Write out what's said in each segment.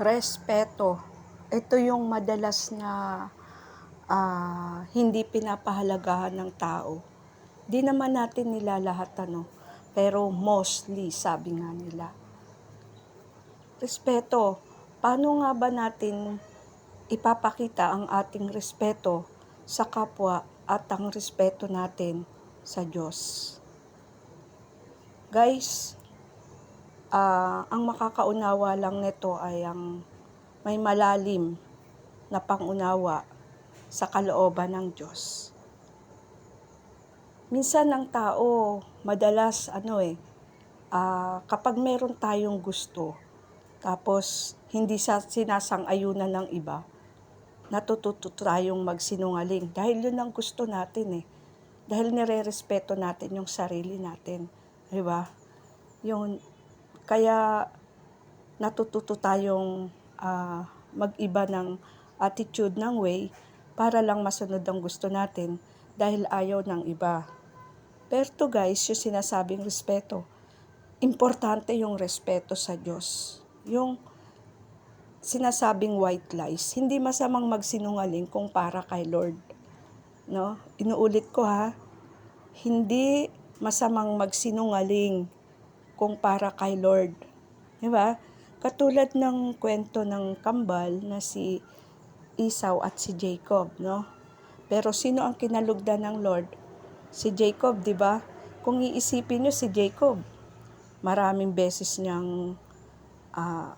respeto. Ito yung madalas na ah, hindi pinapahalagahan ng tao. Di naman natin nila lahat ano, pero mostly sabi nga nila. Respeto. Paano nga ba natin ipapakita ang ating respeto sa kapwa at ang respeto natin sa Diyos? Guys, ah, ang makakaunawa lang nito ay ang may malalim na pangunawa sa kalooban ng Diyos. Minsan ang tao, madalas ano eh, ah, kapag meron tayong gusto, tapos hindi sa sinasang-ayunan ng iba, natututo tayong magsinungaling. Dahil yun ang gusto natin eh. Dahil nire-respeto natin yung sarili natin. Di ba? Yung, kaya natututo tayong ah, mag-iba ng attitude ng way para lang masunod ang gusto natin dahil ayaw ng iba. Pero guys, yung sinasabing respeto, importante yung respeto sa Diyos. Yung sinasabing white lies, hindi masamang magsinungaling kung para kay Lord. No? Inuulit ko ha, hindi masamang magsinungaling kung para kay Lord. Di ba? Katulad ng kwento ng kambal na si Esau at si Jacob, no? Pero sino ang kinalugdan ng Lord? Si Jacob, di ba? Kung iisipin nyo si Jacob, maraming beses niyang ah,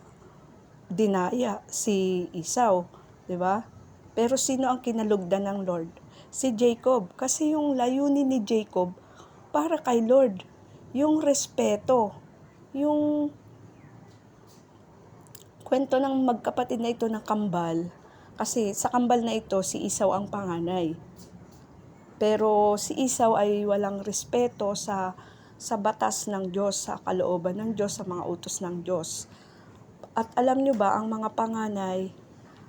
dinaya si Esau, di ba? Pero sino ang kinalugdan ng Lord? Si Jacob. Kasi yung layunin ni Jacob para kay Lord. Yung respeto. Yung kwento ng magkapatid na ito ng kambal. Kasi sa kambal na ito, si Esau ang panganay. Pero si Esau ay walang respeto sa sa batas ng Diyos, sa kalooban ng Diyos, sa mga utos ng Diyos. At alam nyo ba, ang mga panganay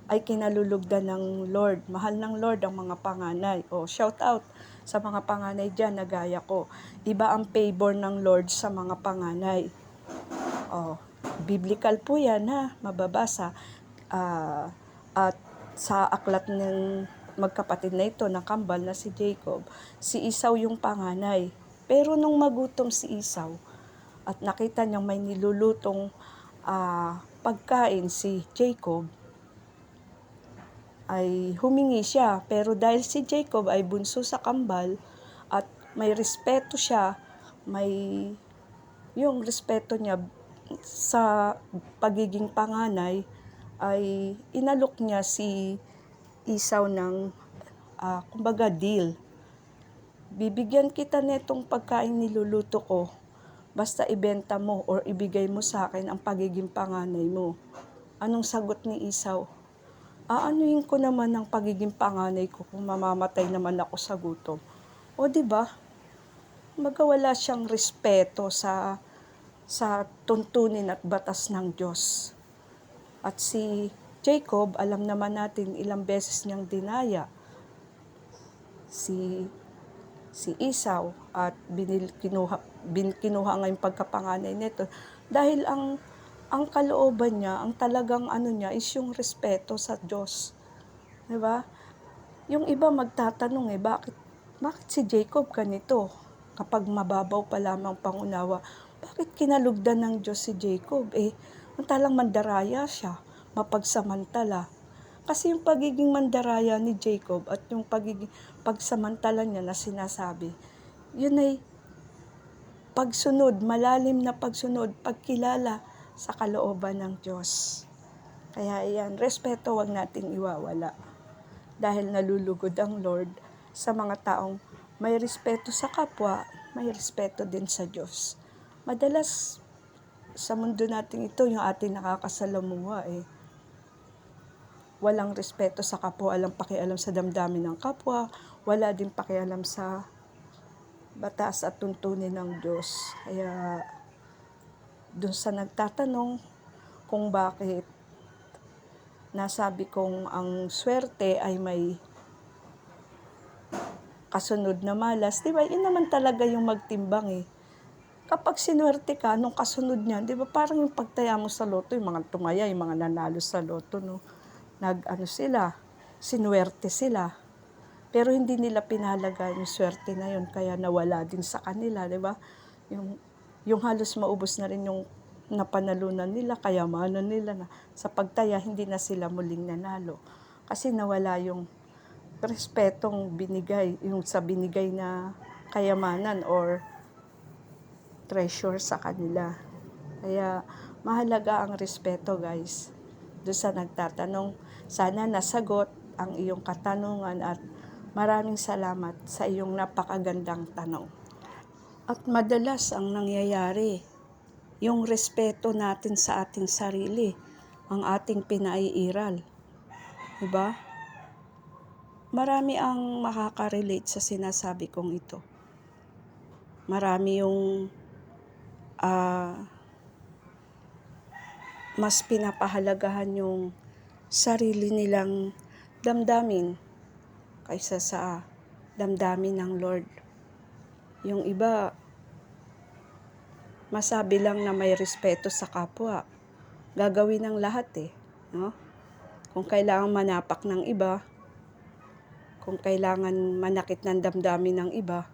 ay kinalulugdan ng Lord. Mahal ng Lord ang mga panganay. O, shout out sa mga panganay dyan na gaya ko. Iba ang favor ng Lord sa mga panganay. O, biblical po yan ha, mababasa. Ah, at sa aklat ng magkapatid na ito, na kambal na si Jacob, si Esau yung panganay. Pero nung magutom si Esau, at nakita niyang may nilulutong ah, pagkain si Jacob, ay humingi siya. Pero dahil si Jacob ay bunso sa kambal at may respeto siya, may yung respeto niya sa pagiging panganay ay inalok niya si Isaw ng ah, kumbaga deal. Bibigyan kita netong pagkain niluluto ko basta ibenta mo or ibigay mo sa akin ang pagiging panganay mo. Anong sagot ni Isaw? Aanuin ko naman ang pagiging panganay ko kung mamamatay naman ako sa gutom. O di ba? Magawala siyang respeto sa sa tuntunin at batas ng Diyos. At si Jacob, alam naman natin ilang beses niyang dinaya si si Esau at binil, kinuha, bin, kinuha nga yung pagkapanganay nito dahil ang ang kalooban niya, ang talagang ano niya is yung respeto sa Diyos. 'Di ba? Yung iba magtatanong eh, bakit bakit si Jacob ganito? Kapag mababaw pa lamang pangunawa, bakit kinalugdan ng Diyos si Jacob? Eh, ang talang mandaraya siya, mapagsamantala. Kasi yung pagiging mandaraya ni Jacob at yung pagiging pagsamantala niya na sinasabi, yun ay pagsunod, malalim na pagsunod, pagkilala sa kalooban ng Diyos. Kaya yan, respeto wag nating iwawala. Dahil nalulugod ang Lord sa mga taong may respeto sa kapwa, may respeto din sa Diyos. Madalas sa mundo natin ito, yung ating nakakasalamuha eh. Walang respeto sa kapwa, walang pakialam sa damdamin ng kapwa, wala din pakialam sa batas at tuntunin ng Diyos. Kaya dun sa nagtatanong kung bakit nasabi kong ang swerte ay may kasunod na malas, di ba? Yun naman talaga yung magtimbang eh. kapag sinuwerte ka, nung kasunod niyan, di ba parang yung pagtaya mo sa loto, yung mga tumaya, yung mga nanalo sa loto, no? Nag, ano sila, sinuwerte sila. Pero hindi nila pinalaga yung swerte na yun, kaya nawala din sa kanila, di ba? Yung, yung halos maubos na rin yung napanalunan nila, kayamanan nila na sa pagtaya, hindi na sila muling nanalo. Kasi nawala yung respetong binigay, yung sa binigay na kayamanan or treasure sa kanila. Kaya mahalaga ang respeto guys. Doon sa nagtatanong, sana nasagot ang iyong katanungan at maraming salamat sa iyong napakagandang tanong. At madalas ang nangyayari, yung respeto natin sa ating sarili, ang ating pinaiiral. Diba? Marami ang makaka-relate sa sinasabi kong ito. Marami yung ah, mas pinapahalagahan yung sarili nilang damdamin kaysa sa damdamin ng Lord. Yung iba, masabi lang na may respeto sa kapwa. Gagawin ng lahat eh. No? Kung kailangan manapak ng iba, kung kailangan manakit ng damdamin ng iba,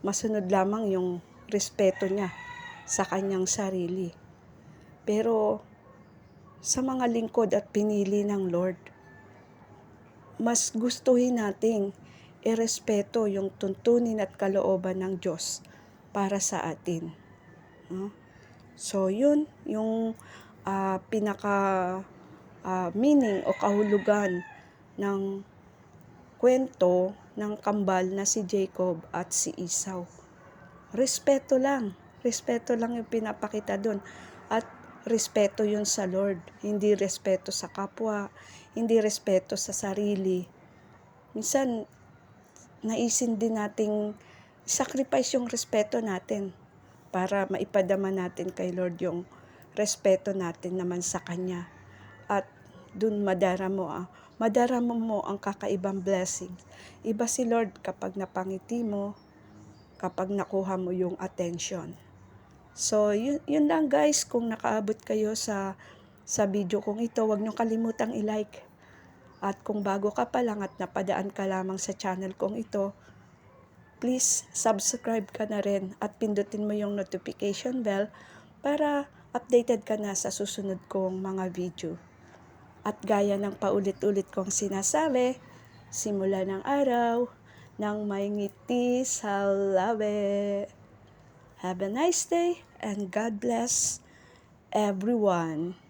masunod lamang yung respeto niya sa kanyang sarili. Pero sa mga lingkod at pinili ng Lord, mas gustuhin nating irespeto yung tuntunin at kalooban ng Diyos para sa atin. No? So, yun yung ah, pinaka ah, meaning o kahulugan ng kwento ng kambal na si Jacob at si Esau. Respeto lang. Respeto lang yung pinapakita doon. At respeto yun sa Lord. Hindi respeto sa kapwa. Hindi respeto sa sarili. Minsan, naisin din nating sacrifice yung respeto natin para maipadama natin kay Lord yung respeto natin naman sa Kanya. At dun madaramo, ah, madaramo mo ang kakaibang blessing. Iba si Lord kapag napangiti mo, kapag nakuha mo yung attention. So, yun, yun lang guys. Kung nakaabot kayo sa, sa video kong ito, huwag nyo kalimutang i-like. At kung bago ka pa lang at napadaan ka lamang sa channel kong ito, please subscribe ka na rin at pindutin mo yung notification bell para updated ka na sa susunod kong mga video. At gaya ng paulit-ulit kong sinasabi, simula ng araw, ng may ngiti sa labi. Have a nice day and God bless everyone.